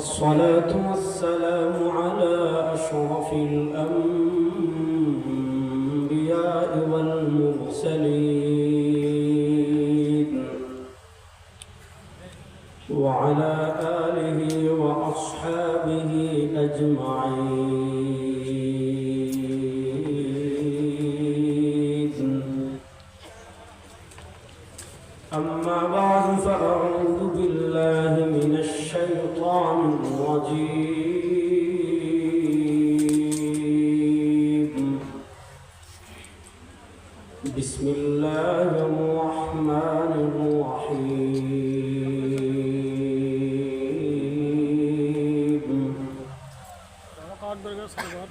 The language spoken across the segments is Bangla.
والصلاة والسلام على أشرف الأنبياء والمرسلين.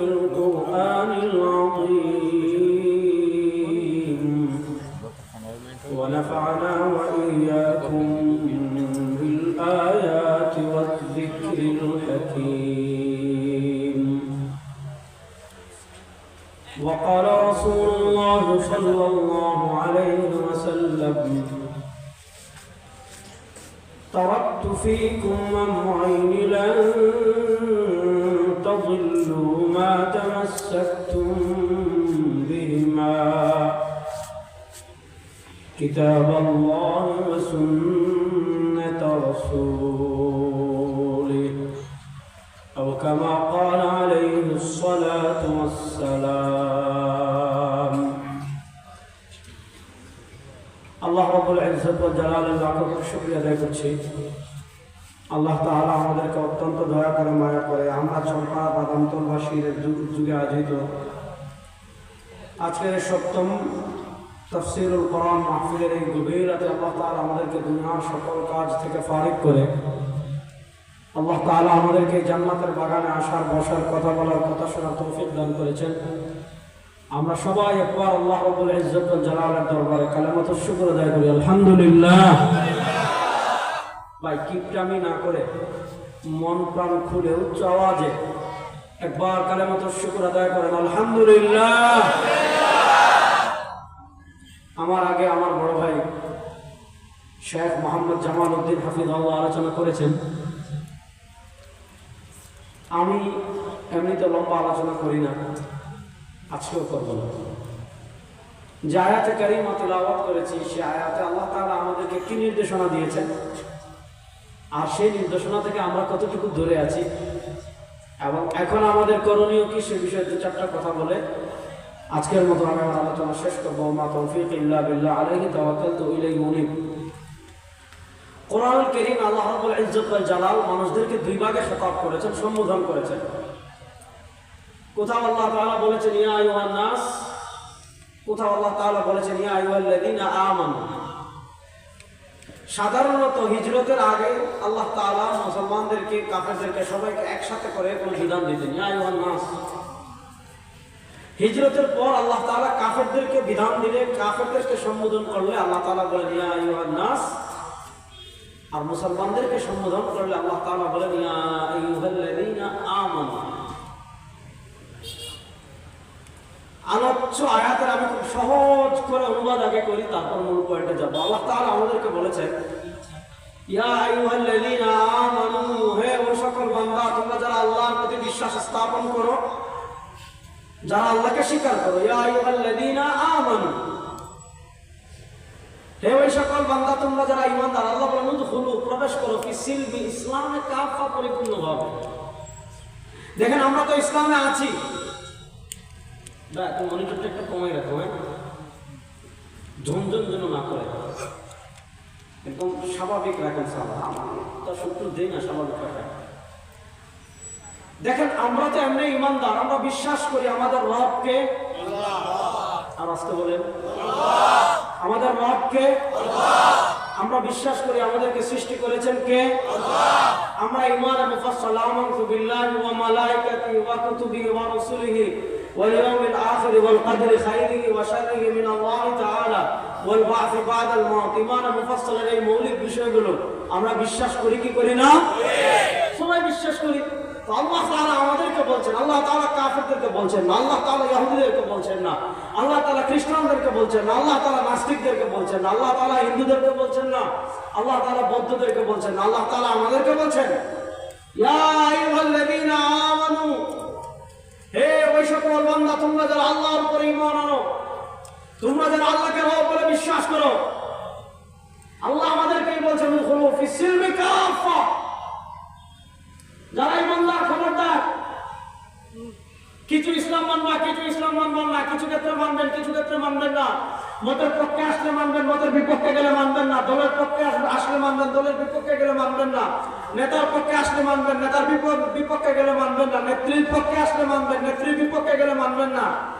في القرآن العظيم. ونفعنا وإياكم بالآيات والذكر الحكيم. وقال رسول الله صلى الله عليه وسلم تركت فيكم أمرين لن تضلوا ما تمسكتم بهما كتاب الله وسنة رسوله أو كما قال عليه الصلاة والسلام আল্লাহ রবুল ইজ্জত ও জালালের লাখ শুক্রিয়া আদায় করছি আল্লাহ তাআলা আমাদেরকে অত্যন্ত দয়া করে মায়া করে আমরা চম্পা বাদামতলবাসীর যুগে আয়োজিত আজকের সপ্তম তফসিরুল কোরআন মাহফিলের এই গভীর রাতে আল্লাহ তাআলা আমাদেরকে দুনিয়ার সকল কাজ থেকে ফারিক করে আল্লাহ তাআলা আমাদেরকে জান্নাতের বাগানে আসার, বসার, কথা বলার, কথা শোনার তৌফিক দান করেছেন। আমরা সবাই একবার আল্লাহ রব্বুল ইজ্জত জালালের দরবারে কালেমাত শুকর আদায় করি। আলহামদুলিল্লাহ। ভাই, কিপটামি না করে মন প্রাণ খুলে উচ্চ আওয়াজে একবার কালেমাত শুকর আদায় করেন। আলহামদুলিল্লাহ। আমার আগে আমার বড় ভাই শেখ মোহাম্মদ জামাল উদ্দিন হাফিজ আল্লাহ আলোচনা করেছেন। আমি এমনিতে লম্বা আলোচনা করি না, আজকেও করব না। যে আয়াতে কারিমা তেলাওয়াত করেছি, সে আয়াতে আল্লাহ তাআলা আমাদেরকে কি নির্দেশনা দিয়েছেন? আর সেই নির্দেশনা থেকে আমরা কতটুকু দূরে আছি? এবং এখন আমাদের করণীয় কি সে বিষয়ে দু চারটা কথা বলে আজকের মতো আমি আমার আলোচনা শেষ করব। মা তৌফিক ইল্লা বিল্লাহ আলাইহি তাওয়াক্কালতু ইলাইহি মুনিব। কোরআন করিম আল্লাহ ইজ্জত জালাল মানুষদেরকে দুই ভাগে খেতাব করেছেন, সম্বোধন করেছেন। কোথাও আল্লাহ তাআলা বলেছেন, ইয়া আইয়ুহান নাস। কোথাও আল্লাহ তাআলা বলেছেন, ইয়া আইয়ুহাল্লাযীনা আমানু। সাধারণত হিজরতের আগে আল্লাহ তাআলা মুসলমানদেরকে, কাফেরদেরকে সবাইকে একসাথে করে কোন বিধান দিতেন। হিজরতের পর আল্লাহ তাআলা কাফেরদেরকে বিধান দিলে, কাফেরদেরকে সম্বোধন করলে আল্লাহ তালা বলে নাস। আর মুসলমানদেরকে সম্বোধন করলে আল্লাহ ইয়া আইয়ুহাল্লাযীনা আমানু। আলোচ্য আয়াতের আমি খুব সহজ করে অনুবাদ আগে করি, তারপর মূল পয়েন্টে যাব। আল্লাহ তাআলা আমাদেরকে বলেছেন সকল তোমরা যারা আল্লাহর প্রতি বিশ্বাস স্থাপন করো, যারা আল্লাহকে স্বীকার করো হে ওই সকল তোমরা যারা আল্লাহ প্রবেশ করো কাফা পরিপূর্ণভাবে। দেখেন, আমরা তো ইসলামে আছি। দেখ মনিটরটা একটু কমাই রাখো হ্যাঁ? ঝনঝন যেন না করে। একদম স্বাভাবিক রাখেন সালা, আমার তো শত্রু না স্বাভাবিক রাখেন দেখেন, আমরা তো এমনি ইমানদার, আমরা বিশ্বাস করি আমাদের রবকে। আর আজকে বলেন, আমাদের রবকে। আমরা বিশ্বাস করি আমাদেরকে সৃষ্টি করেছেন কে? আমরা ইমান মুফাসসাল, আমানতু বিল্লাহি ওয়া মালাইকাতিহি ওয়া ওয়া রুসুলিহি। কদরি খাইরিহি ওয়া শাররিহি মিন আল্লাহ তাআলা ওয়াল বা'থ বা'দাল মাউত ইমান মুফাসসালের এই মৌলিক বিষয়গুলো আমরা বিশ্বাস করি কি করি না? সবাই বিশ্বাস করি। আল্লাহ তাআলা আমাদেরকে বলছেন, আল্লাহ তাআলা কাফেরদেরকে বলছেন না, আল্লাহ তাআলা ইহুদিদেরকে বলছেন না, আল্লাহ তাআলা খ্রিস্টানদেরকে বলছেন না, আল্লাহ তাআলা নাস্তিকদেরকে বলছেন না, আল্লাহ তাআলা হিন্দুদেরকে বলছেন না, আল্লাহ তাআলা বৌদ্ধদেরকে বলছেন না, আল্লাহ তাআলা আমাদেরকে বলছেন যারা আল্লাহকে রব বলে বিশ্বাস করো। আল্লাহ আমাদেরকেই বলছেন যারা ইমানদার খবরদার কিছু ইসলাম মানবা, কিছু ইসলাম মানবেন না, কিছু ক্ষেত্রে মানবেন, কিছু ক্ষেত্রে মানবেন না। মতের পক্ষে আসলে মানবেন, মতের বিপক্ষে গেলে মানবেন না। দলের পক্ষে আস- আসলে মানবেন, দলের বিপক্ষে গেলে মানবেন না। নেতার পক্ষে আসলে মানবেন, নেতার বিপ- বিপক্ষে গেলে মানবেন না। নেত্রীর পক্ষে আসলে মানবেন, নেত্রীর বিপক্ষে গেলে মানবেন না।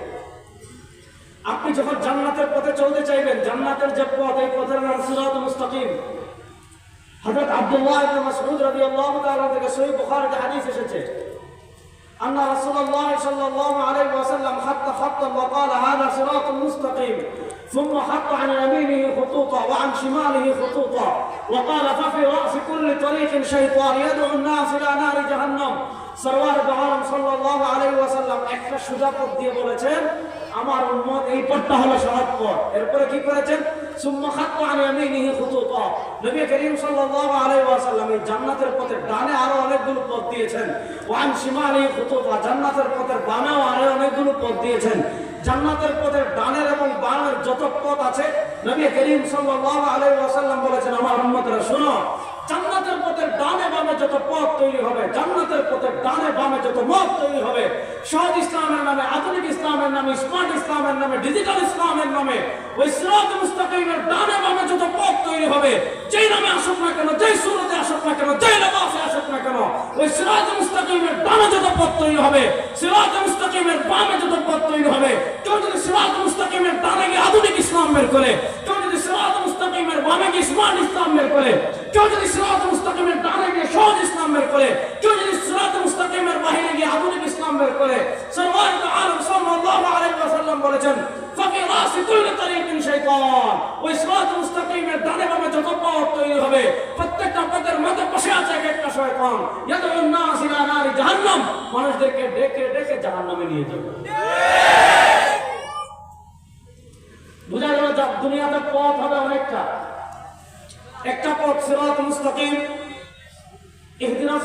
আপনি যখন জান্নাতের পথে চলতে চাইবেন জান্নাতের যে পথ এই পথের নাম সিরাত মুস্তাকিম হযরত আব্দুল্লাহ ইবনে মাসউদ রাদিয়াল্লাহু তাআলা থেকে সহিহ বুখারীতে হাদিস এসেছে أن رسول الله صلى الله عليه وسلم خط خطا وقال هذا صراط مستقيم ثم خط عن يمينه خطوطا وعن شماله خطوطا وقال ففي رأس كل طريق شيطان يدعو الناس إلى نار جهنم দিয়ে বলেছেন, আমার ওয়াসাল্লাম জান্নাতের পথে ডানে আরও অনেকগুলো পথ দিয়েছেন। ওয়ান শিমালিহি খুতুতা। জান্নাতের পথের বামেও আরও অনেকগুলো পথ দিয়েছেন। জান্নাতের পথের ডানের এবং বামের যত পথ আছে, নবী করিম সাল্লাল্লাহু আলাইহি ওয়াসাল্লাম বলেছেন আমার উম্মতরা শোনো জান্নাতের পথের ডানে বামে যত পথ তৈরি হবে, জান্নাতের পথের ডানে বামে যত মত তৈরি হবে সহজ ইসলামের নামে, আধুনিক ইসলামের নামে, স্মার্ট ইসলামের নামে, ডিজিটাল ইসলামের নামে, ওই সিরাত মুস্তাকিমের ডানে বামে যত পথ তৈরি হবে, যেই নামে আসুক না কেন, যেই সুরতে আসুক না কেন, যেই লেবাসে আসুক না কেন, ওই সিরাত মুস্তাকিমের ডানে যত পথ তৈরি হবে, সিরাত মুস্তাকিমের বামে যত পথ তৈরি হবে, কেউ যদি সিরাত মুস্তাকিমের ডানে গিয়ে আধুনিক ইসলাম বের করে, কেউ যদি সিরাত মুস্তাকিমের বামে গিয়ে স্মার্ট ইসলাম বের করে, কেউ যদি সিরাত মুস্তাকিমের ডানে গিয়ে সহজ ইসলাম বের করে কেউ যদি সিরাত মুস্তাকিমের বাহিরে গিয়ে আধুনিক ইসলাম বের করে। সরওয়ার আলম সাল্লাল্লাহু আলাইহি ওয়াসাল্লাম বলেছেন ফাফি রাসি তরিকিন শাইতান। ওই সিরাত মুস্তাকিমের ডানে বামে যত পথ তৈরি হবে, প্রত্যেকটা পথের মধ্যে বসে আছে এক একটা শয়তান। ইয়াদউন নাস ইলা নারি জাহান্নাম। মানুষদেরকে ডেকে ডেকে জাহান্নামে নিয়ে যাবে। বোঝা গেল দুনিয়াতে পথ হবে অনেকটা। একটা পথ সিরাত মুস্তাকিম ইহদিনা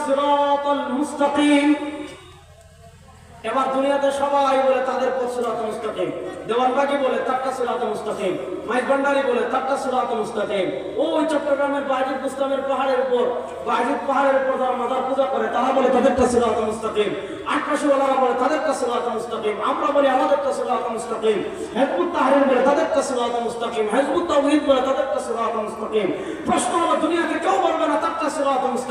এবার দুনিয়াতে সবাই বলে তাদের পথ সিরাত মুস্তাকিম। দেওয়ানবাগি বলে তারটা সিরাত মুস্তাকিম। মাইক ভান্ডারি বলে তারটা সিরাত মুস্তাকিম। ওই চট্টগ্রামের বাজিদ মুস্তামের পাহাড়ের উপর, বাজিদ পাহাড়ের উপর যারা মাদার পূজা করে, তারা বলে তাদেরটা সিরাত মুস্তাকিম। আটকাশিওয়ালারা বলে তাদেরটা সিরাত মুস্তাকিম। আমরা বলি আমাদেরটা সিরাত মুস্তাকিম। হেজবুত তাহরির বলে তাদেরটা মুস্তাকিম। হেজবুত বলে তাদেরটা মুস্তাকিম। প্রশ্ন হলো, দুনিয়াতে কেউ বলবে না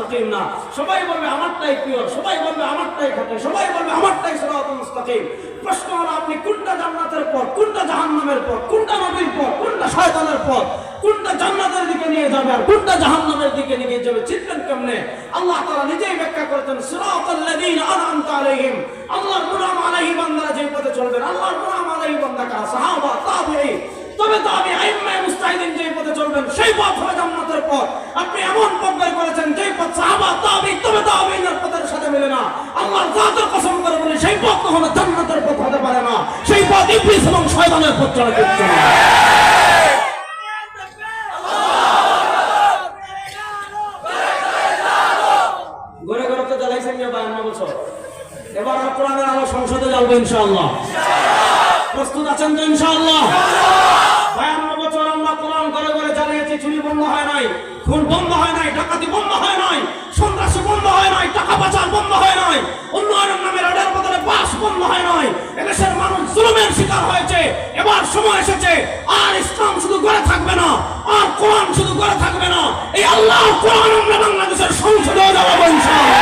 মুস্তাকিম না। সবাই বলবে আমারটাই পিওর সবাই বলবে আমারটাই খাঁটি, সবাই বলবে আমারটাই সিরাত মুস্তাকিম। প্রশ্ন হলো, আপনি কোনটা জান্নাতের পথ, কোনটা জাহান্নামের পথ, কোনটা নবীর পথ, কোনটা শয়তানের পথ, কোনটা জান্নাতের দিকে নিয়ে যাবে আর কোনটা জাহান্নামের দিকে নিয়ে যাবে, চিনবেন কেমনে? আল্লাহ তাআলা নিজেই ব্যাখ্যা করেছেন সিরাতাল লাযীনা আনআমতা আলাইহিম। আল্লাহর গুলাম আলাইহি বান্দারা যে পথে চলবেন, আল্লাহর গুলাম আলাইহি বান্দা কারা? সাহাবা, তাবিঈ। তবে তো আমি আইম্মায়ে মুস্তাহিদিন যেই পথে চলবেন, সেই পথ হবে জান্নাতের পথ। আপনি এমন পথ বের করেছেন, যেই পথ সাহাবা, তাবি, তবে তো আমি পথের সাথে মেলে না। আল্লাহর জাতের কসম করে বলি, সেই পথ তো হলো জান্নাতের পথ হতে পারে না। সেই পথ ইবলিস এবং শয়তানের পথ চলে করছে ঘরে ঘরে এবার আপনারা আমার সংসদে জ্বালবো ইনশাআল্লাহ। প্রস্তুত আছেন তো ইনশাআল্লাহ? বায়ান্ন বছর আমরা কোরআন করে করে চুরি বন্ধ হয় নাই, খুন বন্ধ হয় নাই, ডাকাতি বন্ধ হয় নাই, সন্ত্রাসী বন্ধ হয় নাই, টাকা পাচার বন্ধ হয় নাই, উন্নয়নের নামে রাডার বদলে বাস বন্ধ হয় নাই, এদেশের মানুষ শিকার হয়েছে, এবার সময় এসেছে, আর ইসলাম শুধু করে থাকবে না, আর কোরআন শুধু করে থাকবে না, এই আল্লাহ কোরআন আমরা বাংলাদেশের সংসদেও জ্বালাবো ইনশাআল্লাহ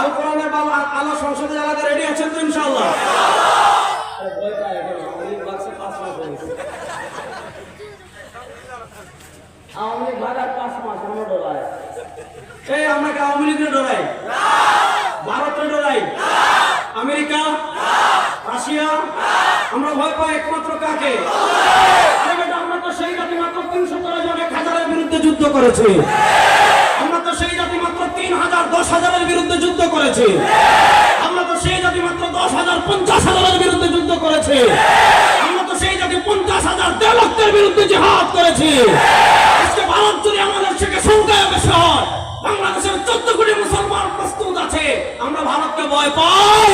আল কোরআনের বাবা আলো সংসদে জ্বালাতে রেডি আছেন তো ইনশাআল্লাহ ভয় পায় এখন আওয়ামী লীগ বাক্সে পাঁচ মাস হয়ে গেছে। আওয়ামী লীগ ভাগার পাঁচ মাস আমরা ডরাই এই আমরা কি আওয়ামী লীগের ডরাই ভারতের ডরাই আমেরিকা রাশিয়া আমরা ভয় পাই একমাত্র কাকে আরে বেটা, আমরা তো সেই জাতি মাত্র তিনশো তেরো জন এক হাজারের বিরুদ্ধে যুদ্ধ করেছি। আমরা তো সেই জাতি মাত্র তিন হাজার, দশ হাজারের বিরুদ্ধে যুদ্ধ করেছি। আমরা তো সেই জাতি মাত্র দশ হাজার, পঞ্চাশ হাজারের বিরুদ্ধে যুদ্ধ করেছি। আমরা তো সেই জাতি পঞ্চাশ হাজার, দেড় লক্ষের বিরুদ্ধে জিহাদ করেছি। আজকে ভারত যদি আমাদের থেকে সংখ্যায় বেশি হয়। বাংলাদেশের চোদ্দ কোটি মুসলমান প্রস্তুত আছে। আমরা ভারতকে ভয় পাই।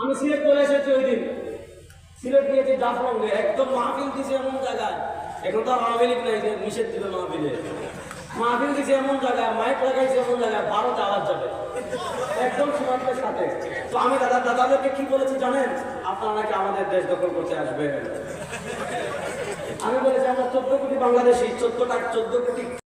আমি সিলেট করে এসেছি ওই দিন। সিলেট গিয়েছি জাফলঙ্গে একদম মাহফিল দিছে এমন জায়গায়। এখন তো আওয়ামী লীগ নাই যে নিষেধ দিবে মাহফিলে। মাহফিল দিছে এমন জায়গায়, মাইক লাগাইছে এমন জায়গায় ভারত আওয়াজ যাবে। একদম সীমান্তের সাথে। তো আমি দাদা দাদাদেরকে কি বলেছি জানেন? আপনারা নাকি আমাদের দেশ দখল করতে আসবেন। আমি বলেছি আমরা চোদ্দ কোটি বাংলাদেশি চোদ্দ চোদ্দ কোটি